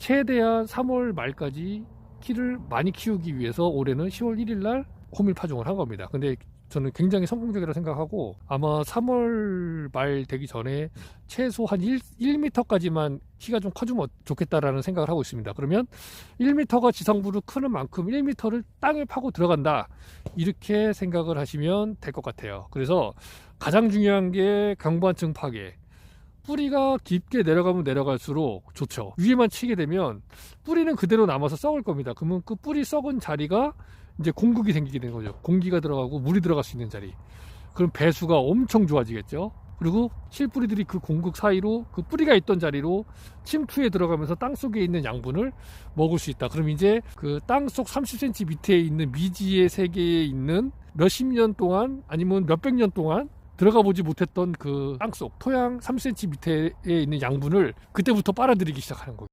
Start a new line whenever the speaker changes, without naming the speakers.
최대한 3월 말까지 키를 많이 키우기 위해서 올해는 10월 1일 날 호밀 파종을 한 겁니다. 근데 저는 굉장히 성공적이라 생각하고 아마 3월 말 되기 전에 최소 한 1, 1m까지만 키가 좀 커주면 좋겠다라는 생각을 하고 있습니다. 그러면 1m가 지상부를 크는 만큼 1m를 땅에 파고 들어간다. 이렇게 생각을 하시면 될 것 같아요. 그래서 가장 중요한 게 강반층 파괴. 뿌리가 깊게 내려가면 내려갈수록 좋죠. 위에만 치게 되면 뿌리는 그대로 남아서 썩을 겁니다. 그러면 그 뿌리 썩은 자리가 이제 공국이 생기게 되는 거죠. 공기가 들어가고 물이 들어갈 수 있는 자리. 그럼 배수가 엄청 좋아지겠죠. 그리고 실뿌리들이 그 공국 사이로 그 뿌리가 있던 자리로 침투에 들어가면서 땅 속에 있는 양분을 먹을 수 있다. 그럼 이제 그 땅 속 30cm 밑에 있는 미지의 세계에 있는 몇십 년 동안 아니면 몇백 년 동안 들어가 보지 못했던 그 땅속 토양 3cm 밑에 있는 양분을 그때부터 빨아들이기 시작하는 거예요.